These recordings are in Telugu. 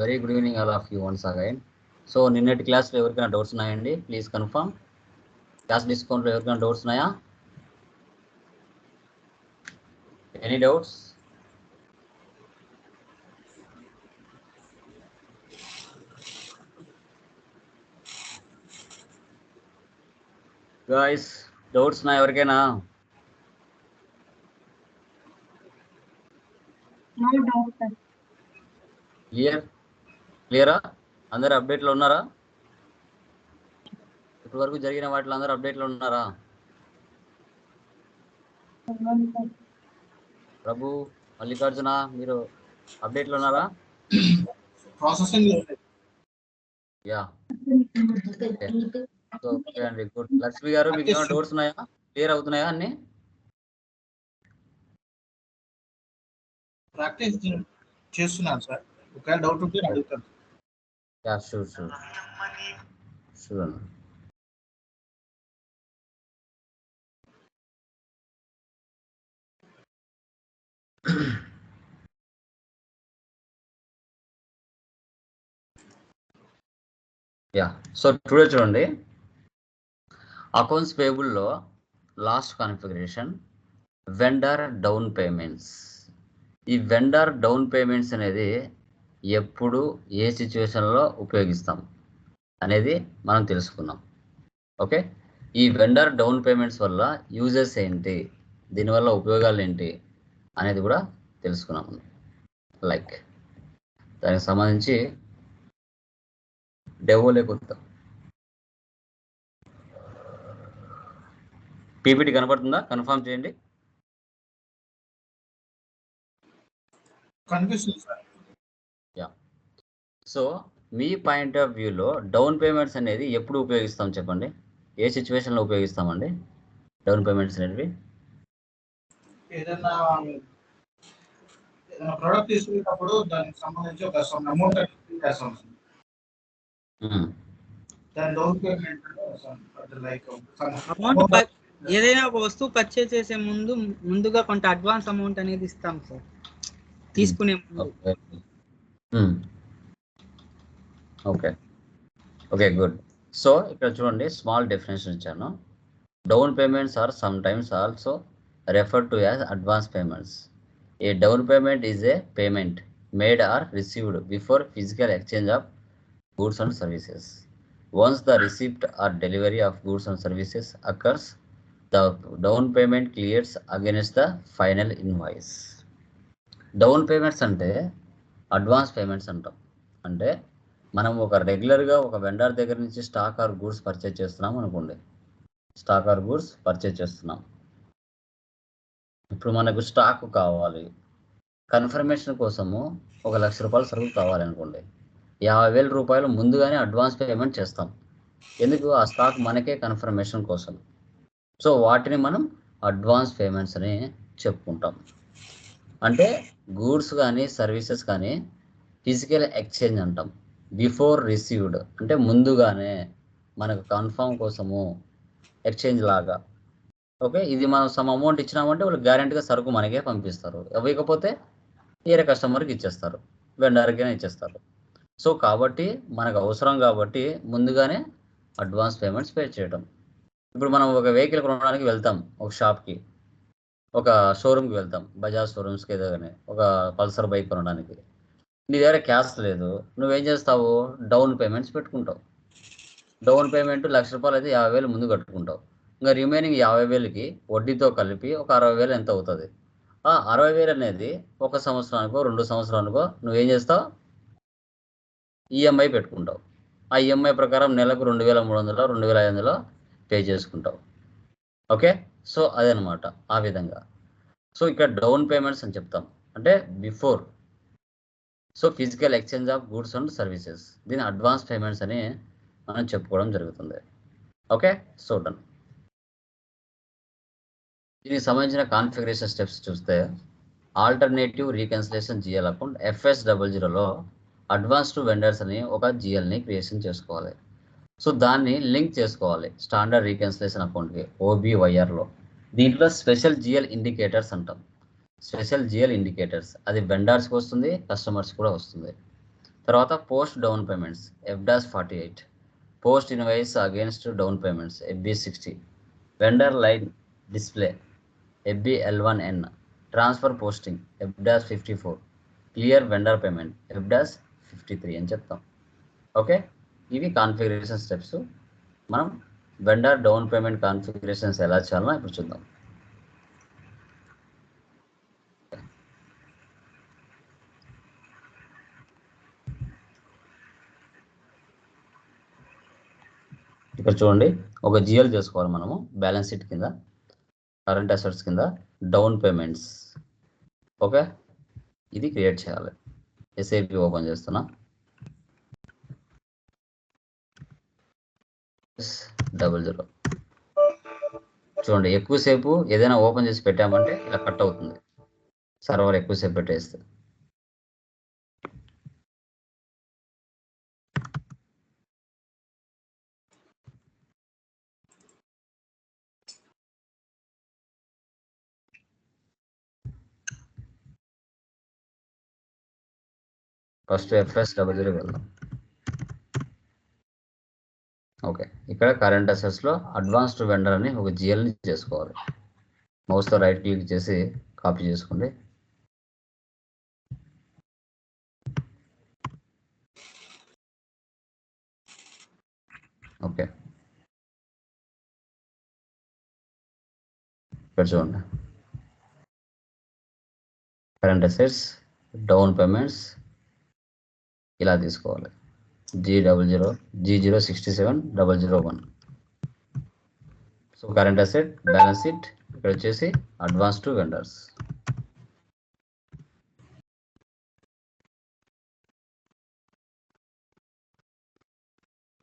Very good evening all of you once again so నిన్నటి క్లాస్లో ఎవరికైనా డౌట్స్ ఉన్నాయండి? ప్లీజ్ కన్ఫర్మ్ క్లాస్ డిస్కౌంట్లో ఎవరికైనా డౌట్స్ ఉన్నాయా? ఎనీ డౌట్స్ గాయస్ డౌట్స్ ఉన్నాయి ఎవరికైనా? నో సార్ క్లియర్ క్లియరా? అందరు అప్డేట్లో ఉన్నారా? ఇప్పటి వరకు జరిగిన వాటిలో అందరూ అప్డేట్లో ఉన్నారా? ప్రభు మల్లికార్జున మీరు అప్డేట్లో ఉన్నారా? Processing ya. ఓకే. అండి. గుడ్. లక్ష్మి గారు మీకు ఏమైనా డౌట్స్ ఉన్నాయా? క్లియర్ అవుతున్నాయా అన్ని? ప్రాక్టీస్ చేస్తున్నాను సార్. ఒకవేళ డౌట్ ఉంటే అడుగుతాను. Ya sure sure. షూర్ అన్న యా సో టుడే చూడండి. Accounts పేబుల్లో last configuration vendor down payments. ఈ వెండర్ డౌన్ పేమెంట్స్ అనేది ఎప్పుడు ఏ సిచ్యువేషన్లో ఉపయోగిస్తాం అనేది మనం తెలుసుకున్నాం. ఓకే? ఈ వెండర్ డౌన్ పేమెంట్స్ వల్ల యూజెస్ ఏంటి? దీనివల్ల ఉపయోగాలు ఏంటి? అనేది కూడా తెలుసుకున్నాం. లైక్ దానికి సంబంధించి డెవోలే కొత్త పీపీటీ కనపడుతుందా? కన్ఫర్మ్ చేయండి. కనిపిస్తుంది సార్. సో మీ పాయింట్ ఆఫ్ వ్యూలో డౌన్ పేమెంట్స్ అనేది ఎప్పుడు ఉపయోగిస్తాం చెప్పండి? ఏ సిచ్యువేషన్లో ఉపయోగిస్తామండి? డౌన్ పేమెంట్స్ అనేవి ఏదైనా ఏదైనా ప్రోడక్ట్ తీసుకునేటప్పుడు దానికి సంబంధించి ఒక సమ్ అమౌంట్ మ్మ్. దాని డౌన్ పేమెంట్ లైక్ అమౌంట్ ఏదైనా ఒక వస్తువు పర్చేజ్ చేసే ముందు ముందుగా కొంత అడ్వాన్స్ అమౌంట్ అనేది ఇస్తాం సార్. తీసుకునే ముందు. Okay hmm. Okay okay good so ఇక్కడ చూడండి స్మాల్ డెఫినేషన్ ఇచ్చాను down payments are sometimes also refer to as advance payments a down payment is a payment made or received before physical exchange of goods and services. Once the receipt or delivery of goods and services occurs, the down payment clears against the final invoice. Down payments అంటే అడ్వాన్స్ పేమెంట్స్ అంటాం. అంటే మనం ఒక రెగ్యులర్గా ఒక వెండర్ దగ్గర నుంచి స్టాక్ ఆర్ గూడ్స్ పర్చేజ్ చేస్తున్నాం అనుకోండి. స్టాక్ ఆర్ గూడ్స్ పర్చేజ్ చేస్తున్నాం. ఇప్పుడు మనకు స్టాక్ కావాలి. కన్ఫర్మేషన్ కోసము ఒక లక్ష రూపాయల సరుకు కావాలి అనుకోండి. యాభై వేల రూపాయలు ముందుగానే అడ్వాన్స్ పేమెంట్ చేస్తాం. ఎందుకు? ఆ స్టాక్ మనకే కన్ఫర్మేషన్ కోసం. సో వాటిని మనం అడ్వాన్స్ పేమెంట్స్ అని చెప్పుకుంటాం. అంటే గూడ్స్ కానీ సర్వీసెస్ కానీ ఫిజికల్ ఎక్స్చేంజ్ అంటాం. Before received. అంటే ముందుగానే మనకు కన్ఫామ్ కోసము ఎక్స్చేంజ్ లాగా. ఓకే? ఇది మనం సమ్ అమౌంట్ ఇచ్చినామంటే వాళ్ళు గ్యారెంటీగా సరుకు మనకే పంపిస్తారు. ఇవ్వకపోతే వేరే కస్టమర్కి ఇచ్చేస్తారు. వెండర్కైనా ఇచ్చేస్తారు. సో కాబట్టి మనకు అవసరం కాబట్టి ముందుగానే అడ్వాన్స్ పేమెంట్స్ పే చేయడం ఇప్పుడు మనం ఒక వెహికల్ కొనడానికి వెళ్తాం ఒక షాప్కి. ఒక షోరూమ్కి వెళ్తాం. బజాజ్ షోరూమ్స్కి ఏదో కానీ ఒక పల్సర్ బైక్ కొనడానికి. నీ దగ్గర క్యాష్ లేదు. నువ్వేం చేస్తావు? డౌన్ పేమెంట్స్ పెట్టుకుంటావు. డౌన్ పేమెంట్ లక్ష రూపాయలు అయితే యాభై వేలు ముందు కట్టుకుంటావు. ఇంకా రిమైనింగ్ యాభై వేలకి వడ్డీతో కలిపి ఒక అరవై వేలు ఎంత అవుతుంది? ఆ అరవై వేలు అనేది ఒక సంవత్సరానికో రెండు సంవత్సరానికో నువ్వేం చేస్తావు? ఈఎంఐ పెట్టుకుంటావు. ఆ ఈఎంఐ ప్రకారం నెలకు రెండు వేల మూడు వందలు రెండు వేల ఐదు వందలు పే చేసుకుంటావు. ఓకే? సో అదనమాట ఆ విధంగా. సో ఇక్కడ డౌన్ పేమెంట్స్ అని చెప్తాం. అంటే before. So physical exchange of goods and services. దీని అడ్వాన్స్ పేమెంట్స్ అని మనం చెప్పుకోవడం జరుగుతుంది. ఓకే? So done. దీనికి సంబంధించిన కాన్ఫిగరేషన్ స్టెప్స్ చూస్తే alternative reconciliation GL account FS double జీరోలో అడ్వాన్స్ టు వెండర్స్ అని ఒక జిఎల్ని క్రియేషన్ చేసుకోవాలి. సో దాన్ని లింక్ చేసుకోవాలి స్టాండర్డ్ రీకన్సిలేషన్ అకౌంట్కి ఓబీవైఆర్లో దీంట్లో స్పెషల్ జిఎల్ ఇండికేటర్స్ అంటాం. Special GL indicators. అది వెండర్స్కి వస్తుంది కస్టమర్స్ కూడా వస్తుంది. తర్వాత post down payments F dash forty eight post invoice against down payments FB sixty vendor line display FB L one N transfer posting F dash fifty four clear vendor payment F dash fifty three అని చెప్తాం. ఓకే ఇవి కాన్ఫిగరేషన్ స్టెప్స్ మనం వెండర్ డౌన్ పేమెంట్ కాన్ఫిగరేషన్స్ ఎలా చేయాలో ఇప్పుడు చూద్దాం. ఇక్కడ చూడండి ఒక జిఎల్ చేసుకోవాలి మనము బ్యాలెన్స్ షీట్ కింద కరెంట్ అసెట్స్ కింద డౌన్ పేమెంట్స్ ఓకే ఇది క్రియేట్ చేయాలి. ఎస్ఐపి ఓపెన్ చేస్తున్నా. Double zero. చూడండి ఎక్కువసేపు ఏదైనా ఓపెన్ చేసి పెట్టామంటే ఇలా కట్ అవుతుంది. సర్వర్ ఎక్కువసేపు పెట్టేస్తే. ఫస్ట్ ఎఫ్ఎస్ డబల్ జీరో వెళ్దాం. ఓకే. ఇక్కడ కరెంట్ అసెట్స్లో అడ్వాన్స్డ్ వెండర్ అని ఒక జిఎల్ని చేసుకోవాలి. మౌస్తో రైట్ క్లిక్ చేసి కాపీ చేసుకోండి. ఓకే. ఇక్కడ చూడండి. కరెంట్ అసెట్స్ డౌన్ పేమెంట్స్ ఇలా తీసుకోవాలి. G double zero G zero sixty seven double zero one so current asset balance sheet ఇక్కడ వచ్చేసి advance to vendors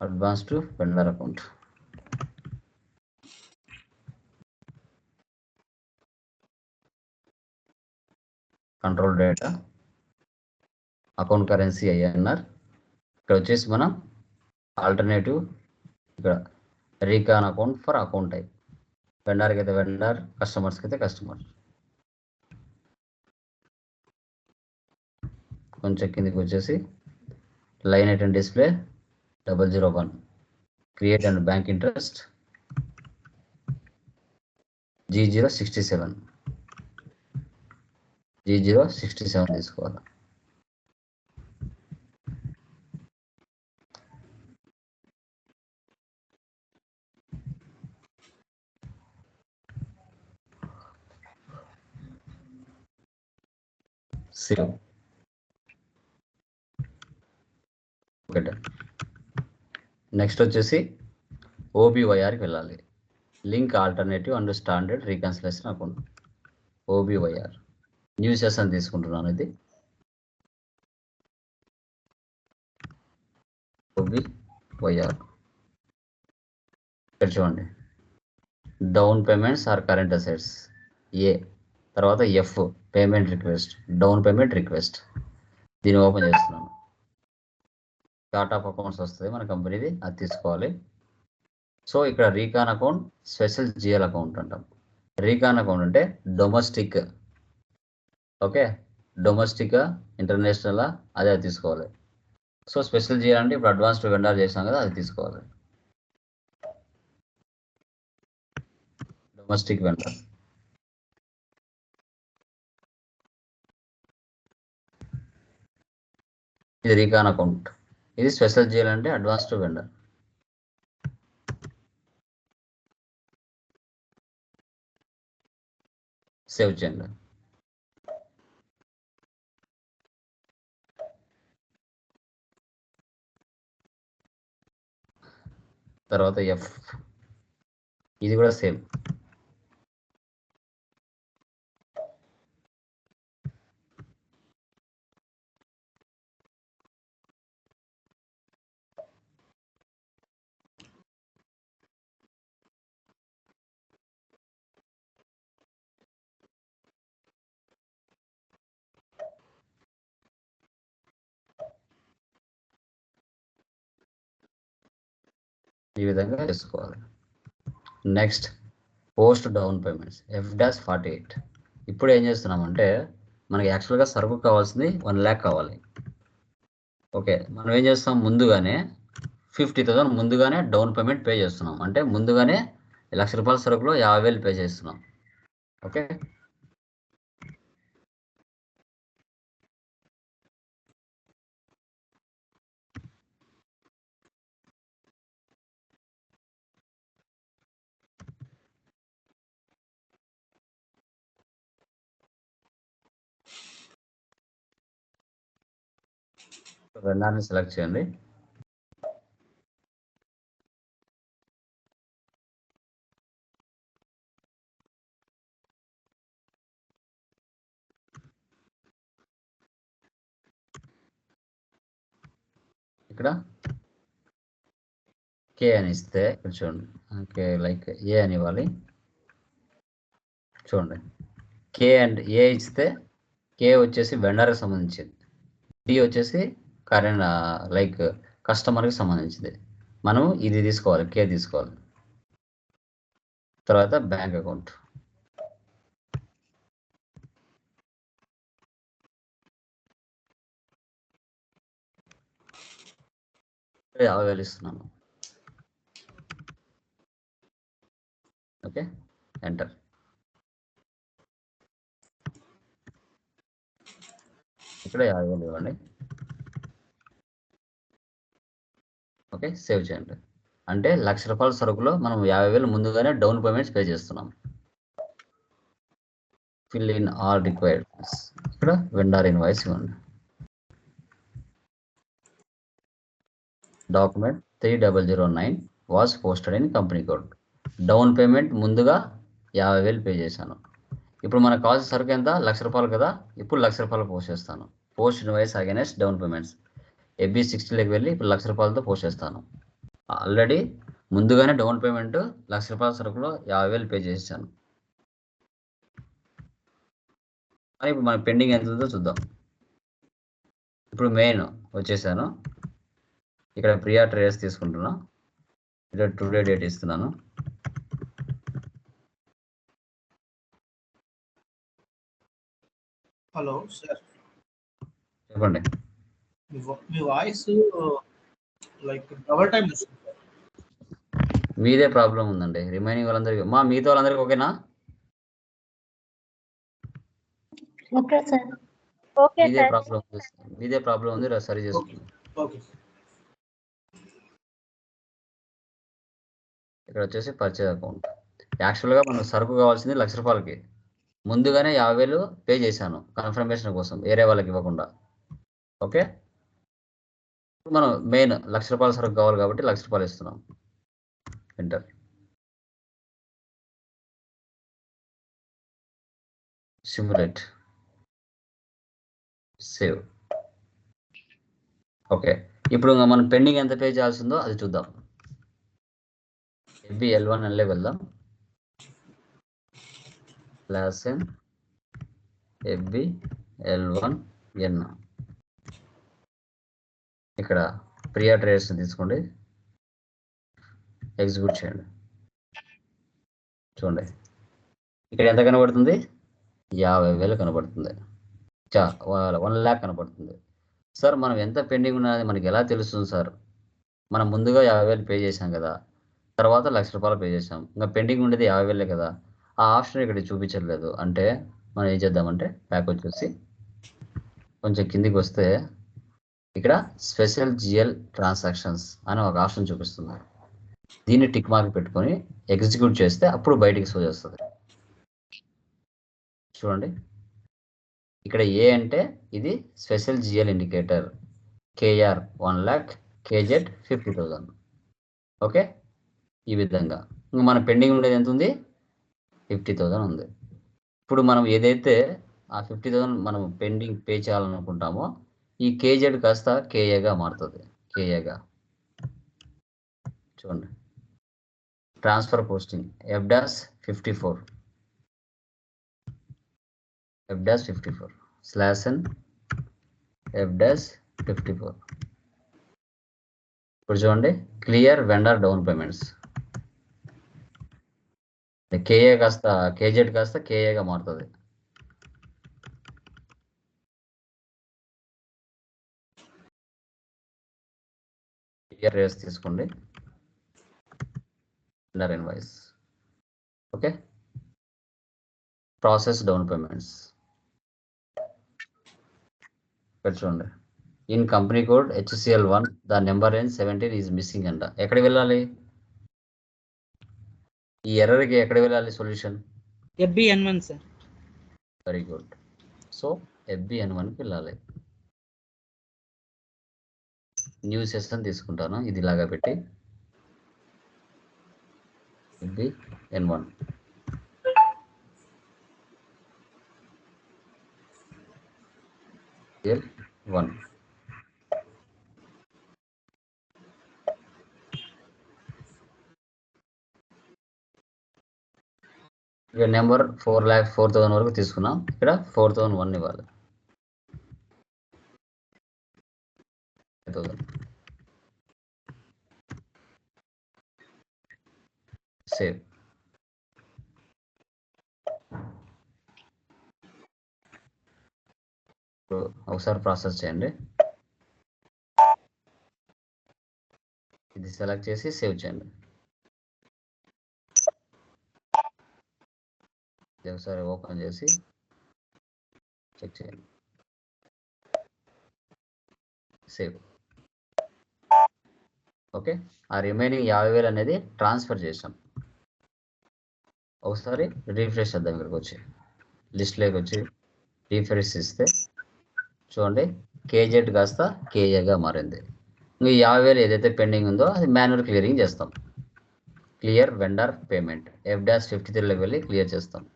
advance to vendor account control data account currency INR ఇక్కడ వచ్చేసి మనం ఆల్టర్నేటివ్ ఇక్కడ recon account for account type వెండర్కి అయితే వెండర్ కస్టమర్స్కి అయితే కస్టమర్ కొంచెం కిందికి వచ్చేసి line item display double zero one create and bank interest G zero sixty seven G zero sixty seven తీసుకోవాలి. సేవ్ ఓకే నెక్స్ట్ వచ్చేసి ఓబీవైఆర్కి వెళ్ళాలి. Link alternative and standard reconciliation account OBYR new session తీసుకుంటున్నాను ఇది. ఓబీవైఆర్ ఇక్కడ చూడండి. Down payments are current assets A తర్వాత F payment request down payment request. దీన్ని ఓపెన్ చేస్తున్నాను. చార్ట్ ఆఫ్ అకౌంట్స్ వస్తుంది మన కంపెనీది అది తీసుకోవాలి. సో ఇక్కడ recon account special GL account అంటాం. రీకాన్ అకౌంట్ అంటే డొమెస్టిక్. ఓకే? డొమెస్టిక్ ఇంటర్నేషనల్ అదే అది తీసుకోవాలి. సో స్పెషల్ జిఎల్ అంటే ఇప్పుడు అడ్వాన్స్డ్ వెండర్ చేసాం కదా అది తీసుకోవాలి. Domestic vendor. ఇది రీకాన్ అకౌంట్ ఇది స్పెషల్ జిఎల్ అంటే అడ్వాన్స్డ్ వెండర్. సేవ్ చేయండి. తర్వాత ఎఫ్. ఇది కూడా సేమ్. ఈ విధంగా చేసుకోవాలి next post down payments F dash forty eight ఇప్పుడు ఏం చేస్తున్నామంటే మనకి యాక్చువల్గా సరుకు కావాల్సింది వన్ ల్యాక్ కావాలి. ఓకే మనం ఏం చేస్తాం? ముందుగానే ఫిఫ్టీ థౌసండ్ ముందుగానే డౌన్ పేమెంట్ పే చేస్తున్నాం. అంటే ముందుగానే లక్ష రూపాయల సరుకులో యాభై వేలు పే చేస్తున్నాం. ఓకే రెండాన్ని సెలెక్ట్ చేయండి. ఇక్కడ కే అని ఇస్తే ఇక్కడ చూడండి. ఓకే లైక్ ఏ అని ఇవ్వాలి. చూడండి. కే అండ్ ఏ ఇస్తే కే వచ్చేసి వెండర్కి సంబంధించింది. డి వచ్చేసి కరెంట్ లైక్ కస్టమర్కి సంబంధించింది. మనం ఇది తీసుకోవాలి కే తీసుకోవాలి. తర్వాత బ్యాంక్ అకౌంట్. యాభై వేలు ఇస్తున్నాను ఓకే ఎంటర్. ఇక్కడ యాభై వేలు ఇవ్వండి. ఓకే సేవ్ చేయండి. అంటే లక్ష రూపాయల సరుకులో మనం యాభై వేలు ముందుగానే డౌన్ పేమెంట్స్ పే చేస్తున్నాం. ఫిల్ ఇన్ ఆల్ రిక్వైర్డ్ ఇక్కడ వెండార్ ఇన్వాయిస్ ఇవ్వండి. Document three double zero nine was posted in company code down payment ముందుగా యాభై వేలు పే చేశాను. ఇప్పుడు మనకు కావాల్సిన సరుకు ఎంత? లక్ష రూపాయలు కదా? ఇప్పుడు లక్ష రూపాయలు పోస్ట్ చేస్తాను. Post invoice against down payments FB సిక్స్టీలోకి వెళ్ళి ఇప్పుడు లక్ష రూపాయలతో పోస్ట్ చేస్తాను. ఆల్రెడీ ముందుగానే డౌన్ పేమెంట్ లక్ష రూపాయల సరుకులో యాభై వేలు పే చేశాను కానీ ఇప్పుడు మన పెండింగ్ ఎంత ఉందో చూద్దాం. ఇప్పుడు మెయిన్ వచ్చేసాను. ఇక్కడ ప్రియా ట్రేస్ తీసుకుంటున్నా. ఇక్కడ టుడే డేట్ ఇస్తున్నాను. హలో సార్ చెప్పండి. మీ వాయిస్ లైక్ డబల్ టైం వస్తుంది మీదే ప్రాబ్లం ఉందండి. రిమైనింగ్ వాళ్ళందరికీ మా మిగతా వాళ్ళందరికీ ఓకేనా? Okay sir. ఓకే మీదే సార్. ప్రాబ్లం ఉంది. మీదే ప్రాబ్లం ఉంది. రా సరి చేసుకోండి. ఓకే. ఇక్కడ వచ్చేసి పర్చేజ్ అకౌంట్. యాక్చువల్గా మనకు సరుకు కావాల్సింది లక్ష రూపాయలకి. ముందుగానే యాభై వేలు పే చేశాను. కన్ఫర్మేషన్ కోసం. వేరే వాళ్ళకి ఇవ్వకుండా. ఓకే? మనం మెయిన్ లక్ష రూపాయల సరుకు కావాలి కాబట్టి లక్ష రూపాయలు ఇస్తున్నాం. ఎంటర్ సిమ్యులేట్ సేవ్ ఓకే ఇప్పుడు మనం పెండింగ్ ఎంత పే చేయాల్సిందో అది చూద్దాం. ఎఫ్బి ఎల్ వన్ ఎల్ఏ వెళ్దాం. Plus N FB L one N ఇక్కడ ప్రియా ట్రేడర్స్ తీసుకోండి. ఎగ్జిక్యూట్ చేయండి. చూడండి. ఇక్కడ ఎంత కనబడుతుంది? యాభై వేలు కనబడుతుంది. చా వన్ ల్యాక్ కనబడుతుంది. సార్ మనం ఎంత పెండింగ్ ఉన్నది మనకి ఎలా తెలుస్తుంది సార్? మనం ముందుగా యాభై వేలు పే చేసాం కదా. తర్వాత లక్ష రూపాయలు పే చేసాం ఇంకా పెండింగ్ ఉండేది యాభై వేలే కదా. ఆ ఆప్షన్ ఇక్కడ చూపించట్లేదు. అంటే మనం ఏం చేద్దామంటే ప్యాక్ వచ్చేసి కొంచెం కిందికి వస్తే ఇక్కడ స్పెషల్ జిఎల్ ట్రాన్సాక్షన్స్ అని ఒక ఆప్షన్ చూపిస్తుంది దీన్ని టిక్ మార్క్ పెట్టుకొని ఎగ్జిక్యూట్ చేస్తే అప్పుడు బయటికి సో చేస్తుంది. చూడండి. ఇక్కడ ఏ అంటే ఇది special GL indicator KR one lakh KZ fifty thousand okay ఈ విధంగా. ఇంకా మన పెండింగ్ ఉండేది ఎంత ఉంది? ఫిఫ్టీ థౌజండ్ ఉంది. ఇప్పుడు మనం ఏదైతే ఆ ఫిఫ్టీ థౌజండ్ మనం పెండింగ్ పే చేయాలనుకుంటామో ఈ కేజెడ్ కాస్త కేఏగా మారుతుంది. కేఏగా. చూడండి. Transfer posting. F dash fifty four. F dash fifty four. Slash N F fifty four. ఇప్పుడు చూడండి. Clear vendor down payments. KA కాస్త కేజెడ్ కాస్త కేఏగా మారుతుంది. ఇయర్ రేస్ తీసుకోండి. Vendor invoice okay process down payments ఇక్కడ చూడండి. In company code HCL one the number N seventeen is missing అంట. ఎక్కడికి వెళ్ళాలి? ఈ ఎర్రర్కి ఎక్కడికి వెళ్ళాలి solution? FB N one sir very good so FB N వన్కి వెళ్ళాలి. న్యూ సెషన్ తీసుకుంటాను. ఇది ఇలాగా పెట్టి FB N one. L one. ఇక్కడ number four lakh four thousand వరకు తీసుకున్నాం. ఇక్కడ ఫోర్ థౌసండ్ వన్ ఇవ్వాలి. థౌసండ్ సేవ్ ఒకసారి ప్రాసెస్ చేయండి. ఇది సెలెక్ట్ చేసి సేవ్ చేయండి. ఒకసారి ఓపెన్ చేసి చెక్ చేయండి. Save okay? ఆ రిమైనింగ్ యాభై వేలు అనేది ట్రాన్స్ఫర్ చేసాం. ఒకసారి రీఫ్రెష్ చేద్దాం ఇక్కడికి వచ్చి. లిస్ట్లోకి వచ్చి రీఫ్రెష్ ఇస్తే చూడండి కేజెడ్ కాస్త కేఏగా మారింది. ఇంకా ఈ యాభై వేలు ఏదైతే పెండింగ్ ఉందో అది మాన్యువల్ క్లియరింగ్ చేస్తాం. Clear vendor payment F dash fifty త్రీలోకి వెళ్ళి క్లియర్ చేస్తాం.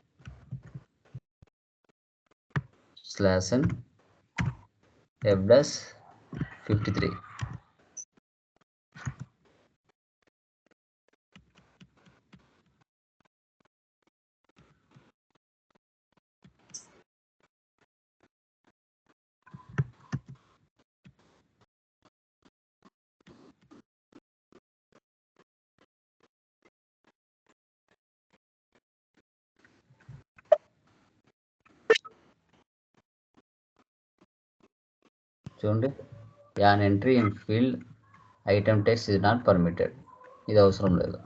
Slash N F dash fifty three చూడండి. An entry in field item text is not permitted ఇది అవసరం లేదు.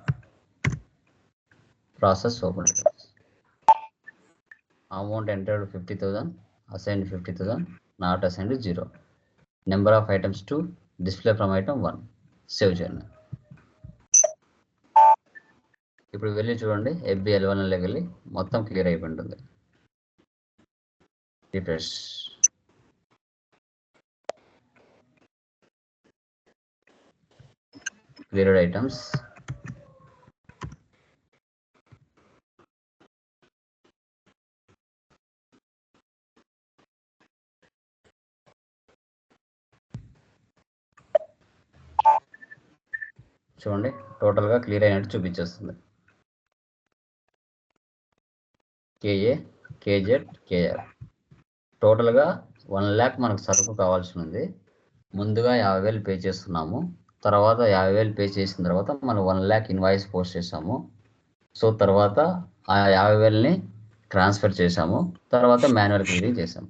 Process open amount entered fifty thousand assigned fifty thousand not assigned zero number of items to display from item one save చేయండి ఇప్పుడు వెళ్ళి చూడండి. ఎఫ్బి ఎల్వన్లోకి వెళ్ళి మొత్తం క్లియర్ అయిపోయింటుంది రిఫ్రెష్ cleared items. చూడండి టోటల్గా క్లియర్ అయినట్టు చూపించేస్తుంది. కేఏ కేజెడ్ కేఆర్ టోటల్గా వన్ ల్యాక్ మనకు సరుకు కావాల్సి ఉంది. ముందుగా యాభై వేలు పే చేస్తున్నాము. తర్వాత యాభై వేలు పే చేసిన తర్వాత మనం వన్ ల్యాక్ ఇన్వాయిస్ పోస్ట్ చేసాము. సో తర్వాత ఆ యాభై వేలని ట్రాన్స్ఫర్ చేసాము. తర్వాత మాన్యువల్ క్లియరింగ్ చేసాము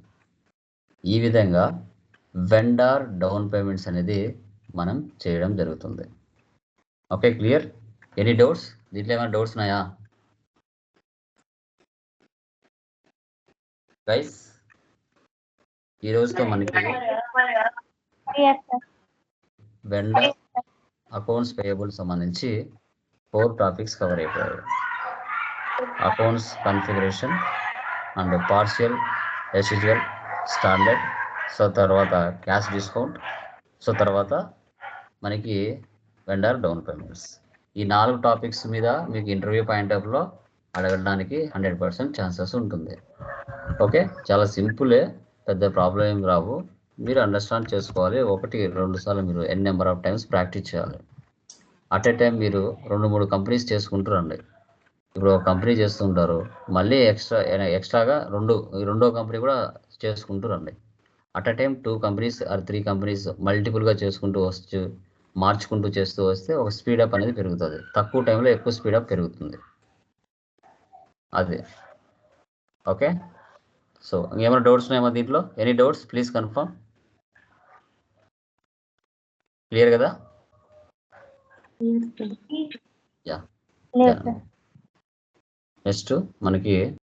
ఈ విధంగా వెండార్ డౌన్ పేమెంట్స్ అనేది మనం చేయడం జరుగుతుంది. Okay clear? Any doubts? దీంట్లో ఏమైనా డౌట్స్ ఉన్నాయా? గైస్ ఈ రోజుతో మనకి వెండ అకౌంట్స్ పేయబుల్ సంబంధించి ఫోర్ టాపిక్స్ కవర్ అయిపోయాయి. Accounts configuration and partial residual standard. So తర్వాత క్యాష్ డిస్కౌంట్. సో తర్వాత మనకి వెండర్ డౌన్ పేమెంట్స్. ఈ నాలుగు టాపిక్స్ మీద మీకు ఇంటర్వ్యూ పాయింట్ ఆఫ్లో అడగడానికి హండ్రెడ్ పర్సెంట్ ఛాన్సెస్ ఉంటుంది. ఓకే? చాలా సింపులే పెద్ద ప్రాబ్లం ఏం రావు. మీరు అండర్స్టాండ్ చేసుకోవాలి. ఒకటి రెండు సార్లు మీరు N number of times practice చేయాలి. అట్ ఏ టైం మీరు రెండు మూడు కంపెనీస్ చేసుకుంటారండి ఇప్పుడు ఒక కంపెనీ చేస్తుంటారు. మళ్ళీ ఎక్స్ట్రా ఎక్స్ట్రాగా రెండు రెండో కంపెనీ కూడా చేసుకుంటారండి at a time two companies or three companies మల్టిపుల్గా చేసుకుంటూ వస్తూ మార్చుకుంటూ చేస్తూ వస్తే ఒక స్పీడప్ అనేది పెరుగుతుంది. తక్కువ టైంలో ఎక్కువ స్పీడప్ పెరుగుతుంది. అది. ఓకే సో ఇంకేమైనా డౌట్స్ ఉన్నాయమ్మా దీంట్లో? Any doubts please confirm clear కదా? నెక్స్ట్ మనకి